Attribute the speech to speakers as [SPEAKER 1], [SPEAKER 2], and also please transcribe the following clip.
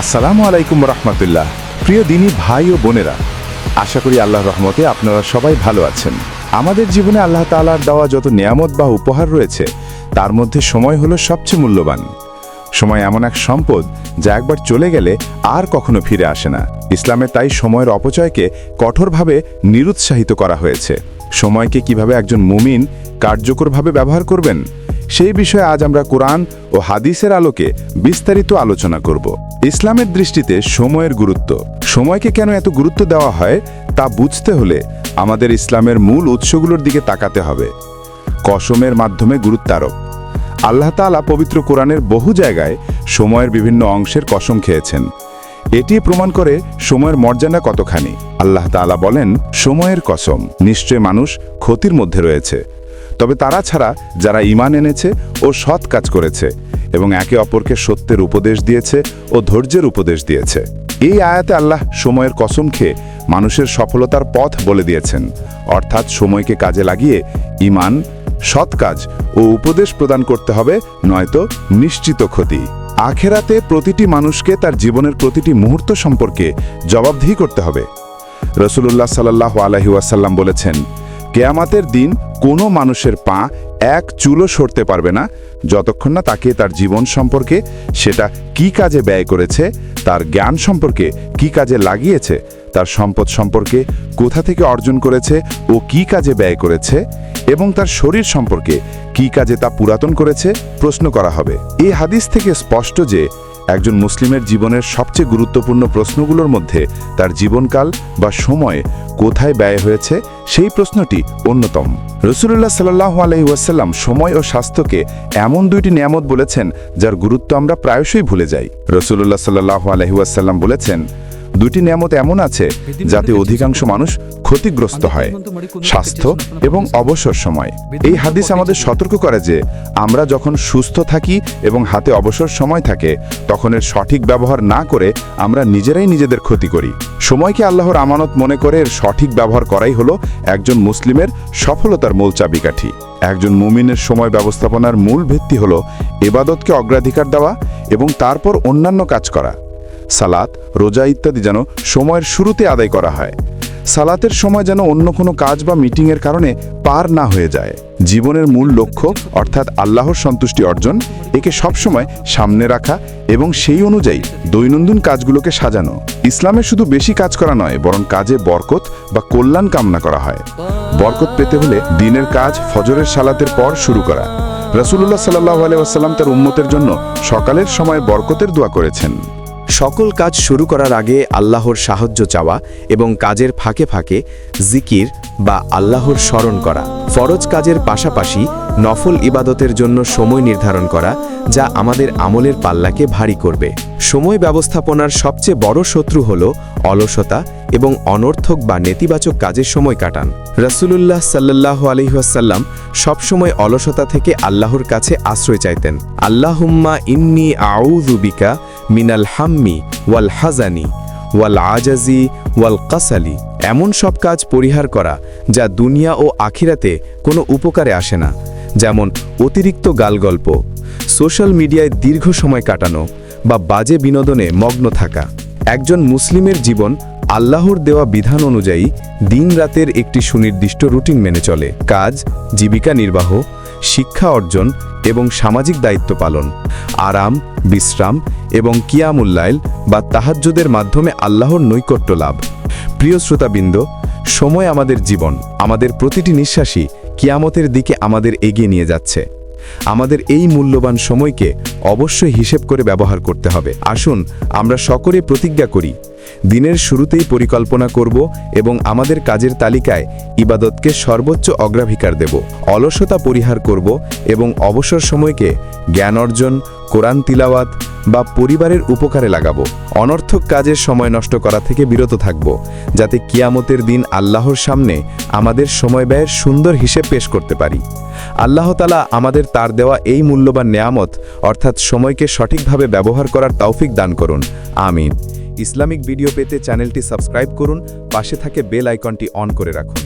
[SPEAKER 1] আসসালামু আলাইকুম রহমতুল্লাহ। প্রিয় দিনী ভাই ও বোনেরা, আশা করি আল্লাহর রহমতে আপনারা সবাই ভালো আছেন। আমাদের জীবনে আল্লাহ তাআলার দেওয়া যত নিয়ামত বা উপহার রয়েছে, তার মধ্যে সময় হলো সবচেয়ে মূল্যবান। সময় এমন এক সম্পদ যা একবার চলে গেলে আর কখনো ফিরে আসে না। ইসলামে তাই সময়ের অপচয়কে কঠোরভাবে নিরুৎসাহিত করা হয়েছে। সময়কে কীভাবে একজন মুমিন কার্যকরভাবে ব্যবহার করবেন সেই বিষয়ে আজ আমরা কোরআন ও হাদিসের আলোকে বিস্তারিত আলোচনা করব। ইসলামের দৃষ্টিতে সময়ের গুরুত্ব। সময়কে কেন এত গুরুত্ব দেওয়া হয় তা বুঝতে হলে আমাদের ইসলামের মূল উৎসগুলোর দিকে তাকাতে হবে। কসমের মাধ্যমে গুরুত্বারোপ। আল্লাহ তাআলা পবিত্র কোরআনের বহু জায়গায় সময়ের বিভিন্ন অংশের কসম খেয়েছেন। এটি প্রমাণ করে সময়ের মর্যাদা কতখানি। আল্লাহ তাআলা বলেন, সময়ের কসম। নিশ্চয় মানুষ ক্ষতির মধ্যে রয়েছে। তবে তারা ছাড়া যারা ঈমান এনেছে ও সৎ কাজ করেছে এবং একে অপরকে সত্যের উপদেশ দিয়েছে ও ধৈর্যের উপদেশ দিয়েছে। এই আয়াতে আল্লাহ সময়ের কসম খেয়ে মানুষের সফলতার পথ বলে দিয়েছেন। অর্থাৎ সময়কে কাজে লাগিয়ে ঈমান, সৎ কাজ ও উপদেশ প্রদান করতে হবে, নয়তো নিশ্চিত ক্ষতি। আখেরাতে প্রতিটি মানুষকে তার জীবনের প্রতিটি মুহূর্ত সম্পর্কে জবাবদিহি করতে হবে। রসুল্লাহ সাল্লাহ আলহি ওয়াসাল্লাম বলেছেন কেয়ামাতের দিন কোনো মানুষের পা এক চুলো সরতে পারবে না, যতক্ষণ না তাকে তার জীবন সম্পর্কে সেটা কি কাজে ব্যয় করেছে, তার জ্ঞান সম্পর্কে কি কাজে লাগিয়েছে, তার সম্পদ সম্পর্কে কোথা থেকে অর্জন করেছে ও কি কাজে ব্যয় করেছে এবং তার শরীর সম্পর্কে কি কাজে তা পুরাতন করেছে প্রশ্ন করা হবে। এই হাদিস থেকে স্পষ্ট যে একজন মুসলিমের জীবনের সবচেয়ে গুরুত্বপূর্ণ প্রশ্নগুলোর মধ্যে তার জীবনকাল বা সময় কোথায় ব্যয় হয়েছে, সেই প্রশ্নটি অন্যতম। রসুল্লাহ সাল্লাহ আলহি ওয়াসাল্লাম সময় ও স্বাস্থ্যকে এমন দুইটি নিয়ামত বলেছেন, যার গুরুত্ব আমরা প্রায়শই ভুলে যাই। রসুল্লাহ সাল্লাহ আলহি ওয়াসাল্লাম বলেছেন দুটি নিয়ামত এমন আছে যাতে অধিকাংশ মানুষ ক্ষতিগ্রস্ত হয় স্বাস্থ্য এবং অবসর সময়। এই হাদিস আমাদের সতর্ক করে যে আমরা যখন সুস্থ থাকি এবং হাতে অবসর সময় থাকে তখন এর সঠিক ব্যবহার না করে আমরা নিজেরাই নিজেদের ক্ষতি করি। সময়কে আল্লাহর আমানত মনে করে এর সঠিক ব্যবহার করাই হলো একজন মুসলিমের সফলতার মূল চাবিকাঠি। একজন মুমিনের সময় ব্যবস্থাপনার মূল ভিত্তি হলো এবাদতকে অগ্রাধিকার দেওয়া এবং তারপর অন্যান্য কাজ করা। সালাত, রোজা ইত্যাদি যেন সময়ের শুরুতে আদায় করা হয়। সালাতের সময় যেন অন্য কোনো কাজ বা মিটিংয়ের কারণে পার না হয়ে যায়। জীবনের মূল লক্ষ্য, অর্থাৎ আল্লাহর সন্তুষ্টি অর্জন, একে সবসময় সামনে রাখা এবং সেই অনুযায়ী দৈনন্দিন কাজগুলোকে সাজানো। ইসলামে শুধু বেশি কাজ করা নয়, বরং কাজে বরকত বা কল্যাণ কামনা করা হয়। বরকত পেতে হলে দিনের কাজ, ফজরের সালাতের পর শুরু করা। রসুল্লাহ সাল্লাহ আলাইসাল্লাম তার উম্মতের জন্য সকালের সময় বরকতের দোয়া করেছেন।
[SPEAKER 2] সকল কাজ শুরু করার আগে আল্লাহর সাহায্য চাওয়া এবং কাজের ফাঁকে ফাঁকে জিকির বা আল্লাহর স্মরণ করা, ফরজ কাজের পাশাপাশি নফল ইবাদতের জন্য সময় নির্ধারণ করা, যা আমাদের আমলের পাল্লাকে ভারী করবে। সময় ব্যবস্থাপনার সবচেয়ে বড় শত্রু হল অলসতা এবং অনর্থক বা নেতিবাচক কাজের সময় কাটান। রসুলুল্লাহ সাল্লাহ আলহিহাসাল্লাম সবসময় অলসতা থেকে আল্লাহর কাছে আশ্রয় চাইতেন। আল্লাহুম্মা ইন্নি আউযুবিকা মিনাল হাম্মি ওয়াল হাজানি, ওয়াল আজাজি, ওয়াল কাসালি। এমন সব কাজ পরিহার করা যা দুনিয়া ও আখিরাতে কোনো উপকারে আসে না। যেমন অতিরিক্ত গালগল্প, সোশ্যাল মিডিয়ায় দীর্ঘ সময় কাটানো বা বাজে বিনোদনে মগ্ন থাকা। একজন মুসলিমের জীবন আল্লাহর দেওয়া বিধান অনুযায়ী দিন রাতের একটি সুনির্দিষ্ট রুটিন মেনে চলে। কাজ, জীবিকা নির্বাহ শিক্ষা অর্জন এবং সামাজিক দায়িত্ব পালন। আরাম, বিশ্রাম এবং কিয়ামুল্লাইল বা তাহাজ্জুদের মাধ্যমে আল্লাহর নৈকট্য লাভ। প্রিয় শ্রোতাবৃন্দ, সময় আমাদের জীবন, আমাদের প্রতিটি নিঃশ্বাসই কিয়ামতের দিকে আমাদের এগিয়ে নিয়ে যাচ্ছে। আমাদের এই মূল্যবান সময়কে অবশ্যই হিসেব করে ব্যবহার করতে হবে। আসুন আমরা সকলে প্রতিজ্ঞা করি দিনের শুরুতেই পরিকল্পনা করব এবং আমাদের কাজের তালিকায় ইবাদতকে সর্বোচ্চ অগ্রাধিকার দেব। অলসতা পরিহার করব এবং অবসর সময়কে জ্ঞান অর্জন, কোরআন তিলাওয়াত বা পরিবারের উপকারে লাগাবো। অনর্থক কাজের সময় নষ্ট করা থেকে বিরত থাকব, যাতে কিয়ামতের দিন আল্লাহর সামনে আমাদের সময় ব্যয়ের সুন্দর হিসেব পেশ করতে পারি। আল্লাহ তালা আমাদের তার দেওয়া এই মূল্যবান নেয়ামত, অর্থাৎ সময়কে সঠিকভাবে ব্যবহার করার তৌফিক দান করুন। আমিন। ইসলামিক ভিডিও পেতে চ্যানেলটি সাবস্ক্রাইব করুন পাশে থাকে বেল আইকনটি অন করে রাখুন।